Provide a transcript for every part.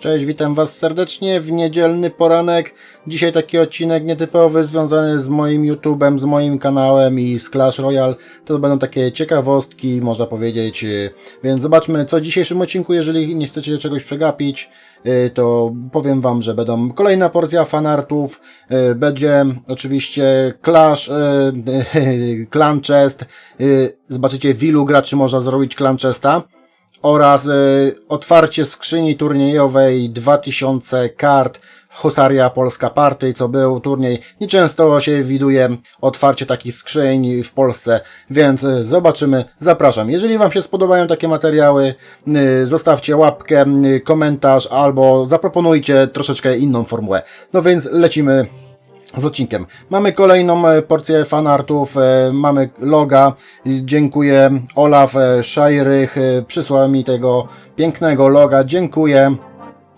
Cześć, witam Was serdecznie w niedzielny poranek. Dzisiaj taki odcinek nietypowy związany z moim YouTube'em, z moim kanałem i z Clash Royale. To będą takie ciekawostki, można powiedzieć. Więc zobaczmy, co w dzisiejszym odcinku. Jeżeli nie chcecie czegoś przegapić, yy, to powiem Wam, że będą kolejna porcja fanartów. yy, Będzie oczywiście Clash, yy, Clan Chest. Zobaczycie, w ilu graczy można zrobić Clan Chesta oraz y, otwarcie skrzyni turniejowej 2000 kart Husaria Polska Party, co był turniej. Nieczęsto się widuje otwarcie takich skrzyń w Polsce, więc y, zobaczymy. Zapraszam. Jeżeli Wam się spodobają takie materiały, y, zostawcie łapkę, komentarz albo zaproponujcie troszeczkę inną formułę. No więc lecimy z odcinkiem. Mamy kolejną e, porcję fanartów, e, mamy loga. Dziękuję Olaf e, Szajrych, przysłał mi tego pięknego loga. Dziękuję.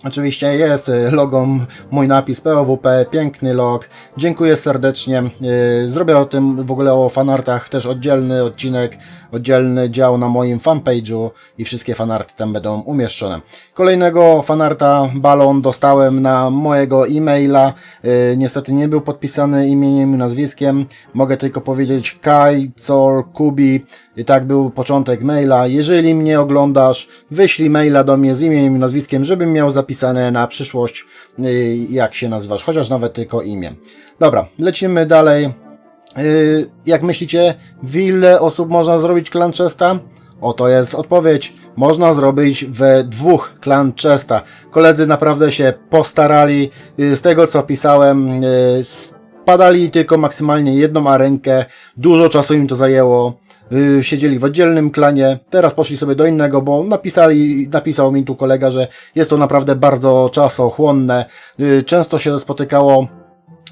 Oczywiście jest e, logą mój napis POWP, piękny log. Dziękuję serdecznie. E, Zrobię o tym w ogóle o fanartach też oddzielny odcinek, oddzielny dział na moim fanpage'u i wszystkie fanarty tam będą umieszczone. Kolejnego fanarta balon dostałem na mojego e-maila. E, Niestety nie był podpisany imieniem i nazwiskiem. Mogę tylko powiedzieć Kaj, Col, Kubi. I tak był początek maila. Jeżeli mnie oglądasz, wyślij maila do mnie z imieniem i nazwiskiem, żebym miał zapisane na przyszłość, y, jak się nazywasz, chociaż nawet tylko imię. Dobra, lecimy dalej. Y, Jak myślicie, w ile osób można zrobić clan chesta? Oto jest odpowiedź. Można zrobić we dwóch clan chesta. Koledzy naprawdę się postarali. Y, Z tego co pisałem, spadali tylko maksymalnie jedną arenkę. Dużo czasu im to zajęło. Y, Siedzieli w oddzielnym klanie, teraz poszli sobie do innego, bo napisali, napisał mi tu kolega, że jest to naprawdę bardzo czasochłonne. Y, Często się spotykało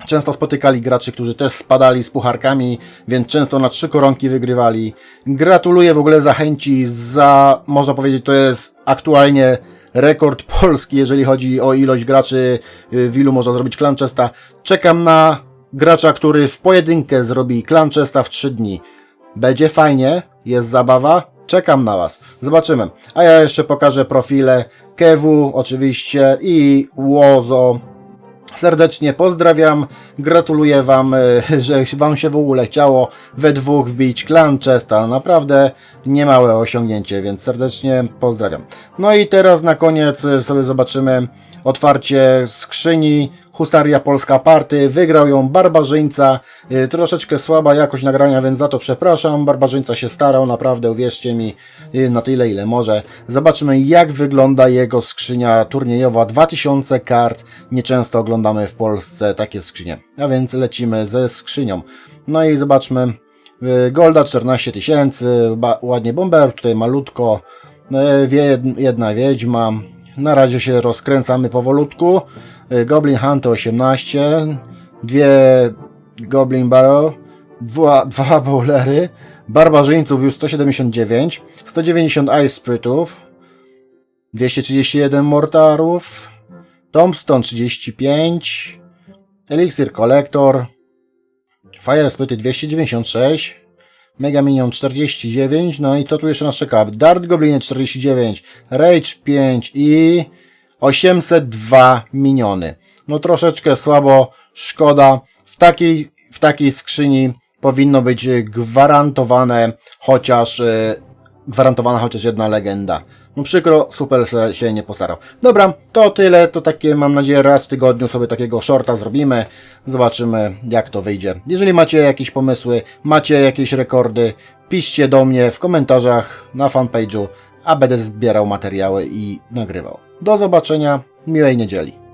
Często spotykali graczy, którzy też spadali z pucharkami, więc często na trzy koronki wygrywali. Gratuluję w ogóle zachęci za, można powiedzieć, to jest aktualnie rekord polski, jeżeli chodzi o ilość graczy, y, w ilu można zrobić clan chesta. Czekam na gracza, który w pojedynkę zrobi clan chesta w 3 dni. Będzie fajnie, jest zabawa, czekam na Was. Zobaczymy. A ja jeszcze pokażę profile Kewu oczywiście i Łozo. Serdecznie pozdrawiam, gratuluję Wam, e, że Wam się w ogóle chciało we dwóch wbić Clan Chesta. Naprawdę niemałe osiągnięcie, więc serdecznie pozdrawiam. No i teraz na koniec e, sobie zobaczymy otwarcie skrzyni Husaria Polska Party. Wygrał ją Barbarzyńca. E, Troszeczkę słaba jakość nagrania, więc za to przepraszam. Barbarzyńca się starał, naprawdę uwierzcie mi, e, na tyle ile może. Zobaczymy jak wygląda jego skrzynia turniejowa. 2000 kart. Nieczęsto oglądamy w Polsce takie skrzynie. A więc lecimy ze skrzynią. No i zobaczmy. E, Golda 14 tysięcy, ładnie bomber, tutaj malutko, jedna wiedźma, na razie się rozkręcamy powolutku, Goblin Hunt 18, dwie Goblin Barrow, dwa, dwa bowlery, Barbarzyńców już 179, 190 Ice Spritów, 231 Mortarów, Tombstone 35, Elixir Collector, Fire Spity 296, Mega Minion 49, no i co tu jeszcze nas czeka? Dart Gobliny 49, Rage 5 i 802 miniony. No troszeczkę słabo, szkoda. W takiej, w takiej skrzyni powinno być gwarantowane chociaż, e, gwarantowana chociaż jedna legenda. No przykro, Supercell się nie postarał. Dobra, to tyle, to takie mam nadzieję raz w tygodniu sobie takiego shorta zrobimy. Zobaczymy jak to wyjdzie. Jeżeli macie jakieś pomysły, macie jakieś rekordy, piszcie do mnie w komentarzach na fanpage'u, a będę zbierał materiały i nagrywał. Do zobaczenia, miłej niedzieli.